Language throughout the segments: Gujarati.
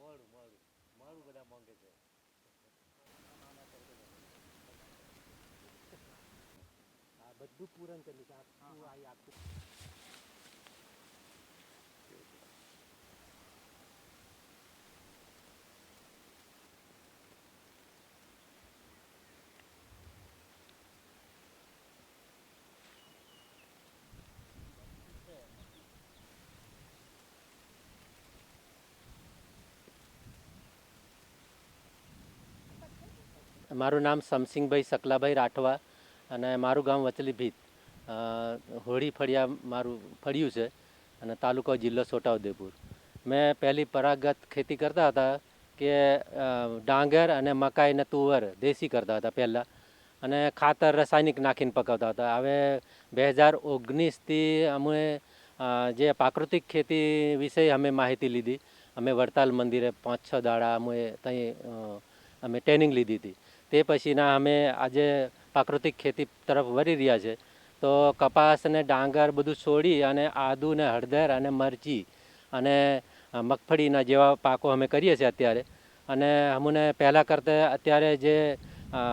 મોડું મોડું. મોડું બધા માંગે છે. આ બધું પૂરણ કર્યું છે. આખું આ આખું મારું નામ સમસિંગભાઈ સકલાભાઈ રાઠવા અને મારું ગામ વચલી ભીત. હોળી ફળિયા મારું ફળિયું છે અને તાલુકો જિલ્લો છોટાઉદેપુર. મેં પહેલી પરાગત ખેતી કરતા હતા કે ડાંગર અને મકાઈ અને તુવર દેશી કરતા હતા પહેલાં. અને ખાતર રાસાયણિક નાખીને પકવતા હતા. હવે બે હજાર ઓગણીસથી અમે જે પ્રાકૃતિક ખેતી વિશે અમે માહિતી લીધી, અમે વડતાલ મંદિરે પાંચ છ દાડા અમે ત્યાં અમે ટ્રેનિંગ લીધી હતી. તે પછીના અમે આજે પ્રાકૃતિક ખેતી તરફ વળી રહ્યા છે. તો કપાસ ને ડાંગર બધું છોડી અને આદુ ને હળદર અને મરચી અને મગફળીના જેવા પાકો અમે કરીએ છીએ અત્યારે. અને અમને પહેલાં કરતાં અત્યારે જે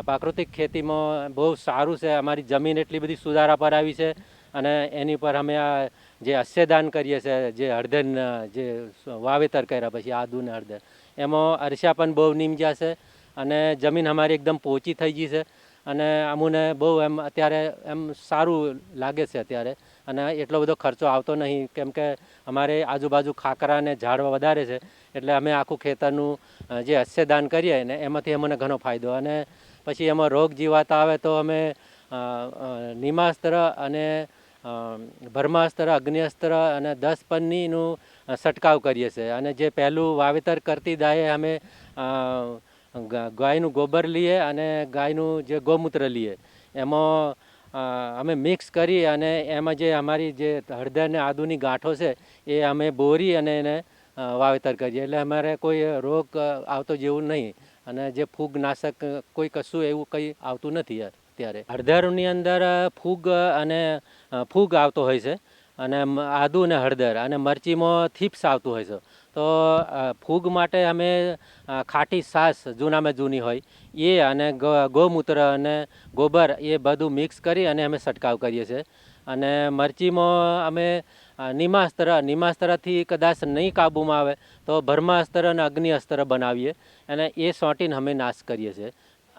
પ્રાકૃતિક ખેતીમાં બહુ સારું છે, અમારી જમીન એટલી બધી સુધારા પર આવી છે અને એની પર અમે આ જે અસ્યદાન કરીએ છીએ, જે હળદરના જે વાવેતર કર્યા પછી આદુ ને હળદર, એમાં અરસા પણ બહુ નીમજ્યા છે. અને જમીન અમારી એકદમ પોચી થઈ ગઈ છે. અને અમુને બહુ એમ અત્યારે એમ સારું લાગે છે અત્યારે. અને એટલો બધો ખર્ચો આવતો નહીં. કેમ કે અમારે આજુબાજુ ખાકરા અને ઝાડવા વધારે છે. એટલે અમે આખું ખેતરનું જે હસ્યદાન કરીએ ને એમાંથી અમને ઘણો ફાયદો. અને પછી એમાં રોગ જીવાત આવે તો અમે નિમાસ્ત્ર અને ભરમાસ્ત્ર અગ્નિઅસ્ત્ર અને દસ પન્નીનું છંટકાવ કરીએ છીએ. અને જે પહેલું વાવેતર કરતી દાએ અમે ગાયનું ગોબર લઈએ અને ગાયનું જે ગૌમૂત્ર લઈએ એમાં અમે મિક્સ કરી અને એમાં જે અમારી જે હળદર ને આદુની ગાંઠો છે, એ અમે બોરી અને એને વાવેતર કરીએ. એટલે અમારે કોઈ રોગ આવતો જેવું નહીં. અને જે ફૂગનાશક, કોઈ કશું એવું કંઈ આવતું નથી અત્યારે. હળદરની અંદર ફૂગ અને ફૂગ આવતો હોય છે. અને આદુ અને હળદર અને મરચીમાં થીપ્સ આવતું હોય છે. તો ફૂગ માટે અમે ખાટી સાસ જૂનામાં જૂની હોય, એ અને ગૌમૂત્ર અને ગોબર એ બધું મિક્સ કરી અને અમે છંટકાવ કરીએ છીએ. અને મરચીમાં અમે નિમાસ્ત્ર, નિમાસ્ત્રથી કદાચ નહીં કાબૂમાં આવે તો ભર્માસ્ત્ર અને અગ્નિ અસ્ત્ર બનાવીએ અને એ સોંટીને અમે નાશ કરીએ છીએ.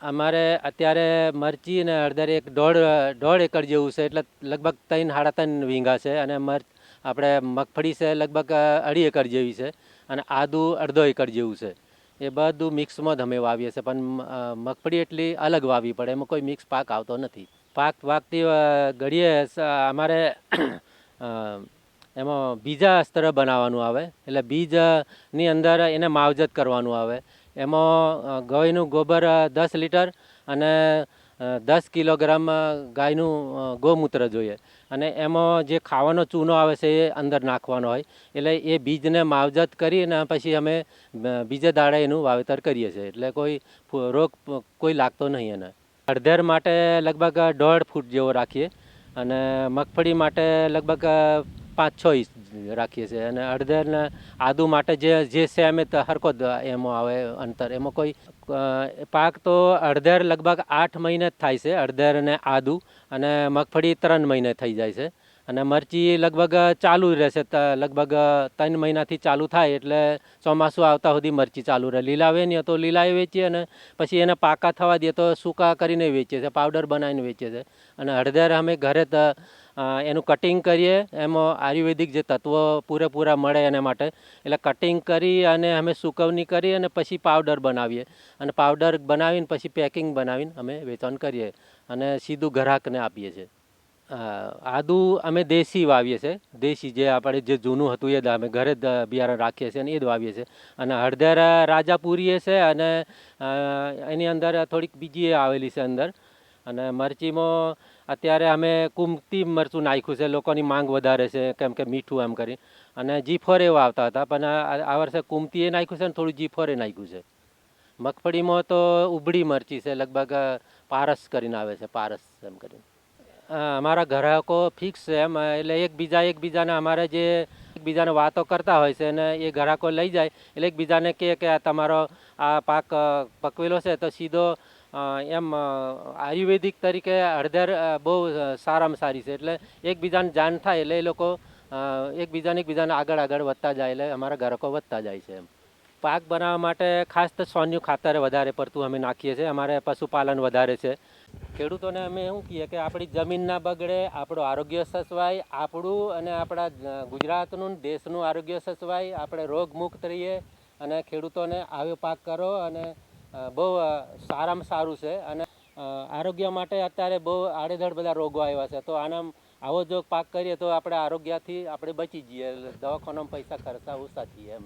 અમારે અત્યારે મરચી અને હળદર એક દોઢ દોઢ એકર જેવું છે, એટલે લગભગ ત્રણ, સાડા ત્રણ વીંગા છે અને મરચ આપણે મગફળી છે લગભગ અઢી એકર જેવી છે અને આદુ અડધો એકર જેવું છે. એ બધું મિક્સમાં જ અમે વાવીએ છીએ, પણ મગફળી એટલી અલગ વાવી પડે, એમાં કોઈ મિક્સ પાક આવતો નથી. પાક વાગતી ઘડીએ અમારે એમાં બીજા અસ્ત્ર બનાવવાનું આવે, એટલે બીજની અંદર એને માવજત કરવાનું આવે એમાં ગાયનું ગોબર દસ લીટર અને દસ કિલોગ્રામ ગાયનું ગૌમૂત્ર જોઈએ. અને એમાં જે ખાવાનો ચૂનો આવે છે એ અંદર નાખવાનો હોય. એટલે એ બીજને માવજત કરી અને પછી અમે બીજે દાડે એનું વાવેતર કરીએ છીએ. એટલે કોઈ રોગ કોઈ લાગતો નહીં એને. હળદર માટે લગભગ દોઢ ફૂટ જેવો રાખીએ. અને મગફળી માટે લગભગ પાંચ છ ઇંચ રાખીએ છીએ. અને અડધેરને આદુ માટે જે જે છે અમે હરકો એમાં આવે અંતર. એમાં કોઈ પાક તો અડધેર લગભગ આઠ મહિને જ થાય છે અડધેર અને આદુ. અને મગફળી ત્રણ મહિને થઈ જાય છે. અને મરચી લગભગ ચાલુ રહેશે. લગભગ ત્રણ મહિનાથી ચાલુ થાય એટલે ચોમાસું આવતા સુધી મરચી ચાલુ રહે. લીલા વેચીએ તો લીલાએ વેચીએ અને પછી એને પાકા થવા દઈએ તો સૂકા કરીને વેચીએ છીએ, પાવડર બનાવીને વેચીએ છીએ. અને હળદર અમે ઘરે એનું કટિંગ કરીએ. એમાં આયુર્વેદિક જે તત્વો પૂરેપૂરા મળે એના માટે. એટલે કટિંગ કરી અને અમે સુકવણી કરી અને પછી પાવડર બનાવીએ. અને પાવડર બનાવીને પછી પેકિંગ બનાવીને અમે વેચાણ કરીએ. અને સીધું ગ્રાહકને આપીએ છીએ. આદુ અમે દેશી વાવીએ છીએ દેશી જે આપણે જે જૂનું હતું એ અમે ઘરે બિયારણ રાખીએ છીએ અને એ જ વાવીએ છીએ. અને હળદર રાજાપુરીએ છે અને એની અંદર થોડીક બીજી એ આવેલી છે અંદર. અને મરચીમાં અત્યારે અમે કુમતી મરચું નાખ્યું છે. લોકોની માંગ વધારે છે કેમ કે મીઠું એમ કરી. અને જીફોર એવા આવતા હતા. પણ આ વર્ષે કુમતી એ નાખ્યું છે ને થોડું જીફોરે નાખ્યું છે. મગફળીમાં તો ઉબળી મરચી છે. લગભગ પારસ કરીને આવે છે. પારસ એમ કરીને. અમારા ગ્રાહકો ફિક્સ છે એમ, એટલે એકબીજા એકબીજાને અમારે જે એકબીજાને વાતો કરતા હોય છે અને એ ગ્રાહકો લઈ જાય, એટલે એકબીજાને કહે કે આ તમારો આ પાક પકવેલો છે, તો સીધો એમ આયુર્વેદિક તરીકે હળદર બહુ સારામાં સારી છે, એટલે એકબીજાને જાણ થાય, એટલે એ લોકો એકબીજાને એકબીજાને આગળ આગળ વધતા જાય, એટલે અમારા ગ્રાહકો વધતા જાય છે એમ. પાક બનાવવા માટે ખાસ તો સોન્યું ખાતર વધારે પડતું અમે નાખીએ છીએ, અમારે પશુપાલન વધારે છે. ખેડૂતોને અમે એવું કહીએ કે આપણી જમીન ના બગડે, આપણું આરોગ્ય સચવાય, આપણું અને આપણા ગુજરાતનું દેશનું આરોગ્ય સચવાય, આપણે રોગ મુક્ત રહીએ અને ખેડૂતોને આવ્યો પાક કરો અને બહુ સારામાં સારું છે અને આરોગ્ય માટે અત્યારે બહુ આડેધડ બધા રોગો આવ્યા છે. તો આના આવો જો પાક કરીએ તો આપણે આરોગ્યથી આપણે બચી જઈએ. દવાખાનામાં પૈસા ખર્ચા ઓછા થઈએ એમ.